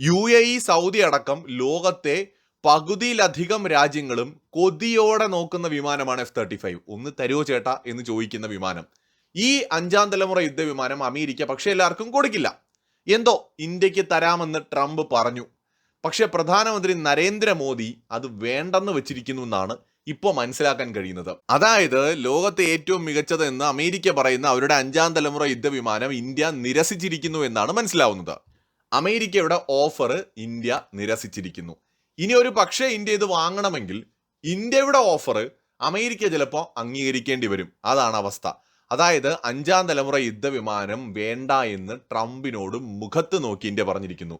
U A E Saudi അടക്കം ലോകത്തെ പകുതിയിലധികം രാജ്യങ്ങളും കൊതിയോടെ നോക്കുന്ന വിമാനമാണ് എഫ് തേർട്ടി ഫൈവ്. ഒന്ന് തരുവോ ചേട്ട എന്ന് ചോദിക്കുന്ന വിമാനം. ഈ അഞ്ചാം തലമുറ യുദ്ധവിമാനം അമേരിക്ക പക്ഷേ എല്ലാവർക്കും കൊടുക്കില്ല. എന്തോ ഇന്ത്യയ്ക്ക് തരാമെന്ന് ട്രംപ് പറഞ്ഞു. പക്ഷേ പ്രധാനമന്ത്രി നരേന്ദ്രമോദി അത് വേണ്ടെന്ന് വെച്ചിരിക്കുന്നു എന്നാണ് ഇപ്പോൾ മനസ്സിലാക്കാൻ കഴിയുന്നത്. അതായത് ലോകത്തെ ഏറ്റവും മികച്ചത് എന്ന് അമേരിക്ക പറയുന്ന അവരുടെ അഞ്ചാം തലമുറ യുദ്ധവിമാനം ഇന്ത്യ നിരസിച്ചിരിക്കുന്നു എന്നാണ് മനസ്സിലാവുന്നത്. അമേരിക്കയുടെ ഓഫർ ഇന്ത്യ നിരസിച്ചിരിക്കുന്നു. ഇനി ഒരു പക്ഷേ ഇന്ത്യ ഇത് വാങ്ങണമെങ്കിൽ ഇന്ത്യയുടെ ഓഫർ അമേരിക്ക ചിലപ്പോൾ അംഗീകരിക്കേണ്ടി വരും. അതാണ് അവസ്ഥ. അതായത് അഞ്ചാം തലമുറ യുദ്ധവിമാനം വേണ്ട എന്ന് ട്രംപിനോട് മുഖത്ത് നോക്കി ഇന്ത്യ പറഞ്ഞിരിക്കുന്നു.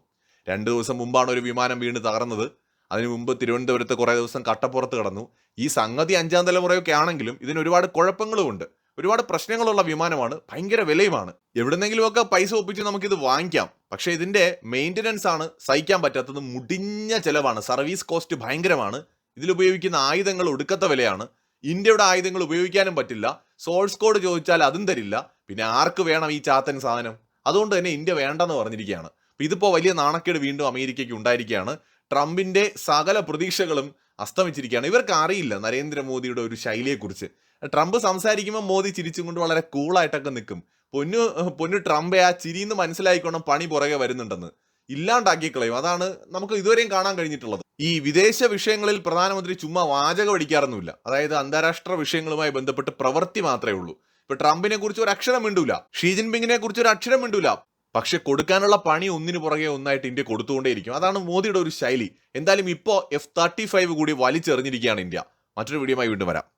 രണ്ട് ദിവസം മുമ്പാണ് ഒരു വിമാനം വീണ് തകർന്നത്. അതിനു മുമ്പ് തിരുവനന്തപുരത്ത് കുറേ ദിവസം കട്ടപ്പുറത്ത് കടന്നു. ഈ സംഗതി അഞ്ചാം തലമുറയൊക്കെ ആണെങ്കിലും ഇതിന് ഒരുപാട് കുഴപ്പങ്ങളും ഉണ്ട് ഒരുപാട് പ്രശ്നങ്ങളുള്ള വിമാനമാണ് ഭയങ്കര വിലയുമാണ്. എവിടുന്നെങ്കിലുമൊക്കെ പൈസ ഒപ്പിച്ച് നമുക്കിത് വാങ്ങിക്കാം. പക്ഷേ ഇതിന്റെ മെയിന്റനൻസ് ആണ് സഹിക്കാൻ പറ്റാത്തത്. മുടിഞ്ഞ ചെലവാണ്. സർവീസ് കോസ്റ്റ് ഭയങ്കരമാണ്. ഇതിൽ ഉപയോഗിക്കുന്ന ആയുധങ്ങൾ ഒടുക്കത്ത വിലയാണ്. ഇന്ത്യയുടെ ആയുധങ്ങൾ ഉപയോഗിക്കാനും പറ്റില്ല. സോഴ്സ് കോഡ് ചോദിച്ചാൽ അതും തരില്ല. പിന്നെ ആർക്ക് വേണം ഈ ചാത്തൻ സാധനം? അതുകൊണ്ട് തന്നെ ഇന്ത്യ വേണ്ടെന്ന് പറഞ്ഞിരിക്കുകയാണ്. അപ്പൊ ഇതിപ്പോ വലിയ നാണക്കേട് വീണ്ടും അമേരിക്കയ്ക്ക് ഉണ്ടായിരിക്കുകയാണ്. ട്രംപിന്റെ സകല പ്രതീക്ഷകളും അസ്തമിച്ചിരിക്കുകയാണ്. ഇവർക്ക് അറിയില്ല നരേന്ദ്രമോദിയുടെ ഒരു ശൈലിയെക്കുറിച്ച്. ട്രംപ് സംസാരിക്കുമ്പോൾ മോദി ചിരിച്ചും കൊണ്ട് വളരെ കൂളായിട്ടൊക്കെ നിൽക്കും പൊന്നു പൊന്നു ട്രംപെ ആ ചിരിന്ന് മനസ്സിലായിക്കോണം പണി പുറകെ വരുന്നുണ്ടെന്ന് ഇല്ലാണ്ടാക്കി കളയും. അതാണ് നമുക്ക് ഇതുവരെയും കാണാൻ കഴിഞ്ഞിട്ടുള്ളത്. ഈ വിദേശ വിഷയങ്ങളിൽ പ്രധാനമന്ത്രി ചുമ്മാ വാചകം അടിക്കാറൊന്നുമില്ല. അതായത് അന്താരാഷ്ട്ര വിഷയങ്ങളുമായി ബന്ധപ്പെട്ട് പ്രവൃത്തി മാത്രമേ ഉള്ളൂ. ഇപ്പൊ ട്രംപിനെ കുറിച്ച് ഒരു അക്ഷരം മിണ്ടൂല. ഷീ ജിൻപിങ്ങിനെ കുറിച്ച് ഒരു അക്ഷരം മിണ്ടൂല. പക്ഷെ കൊടുക്കാനുള്ള പണി ഒന്നിനു പുറകെ ഒന്നായിട്ട് ഇന്ത്യ കൊടുത്തുകൊണ്ടേയിരിക്കും. അതാണ് മോദിയുടെ ഒരു ശൈലി. എന്തായാലും ഇപ്പോൾ എഫ് തേർട്ടി ഫൈവ് കൂടി വലിച്ചെറിഞ്ഞിരിക്കുകയാണ് ഇന്ത്യ. മറ്റൊരു വീഡിയോയുമായി വീണ്ടും വരാം.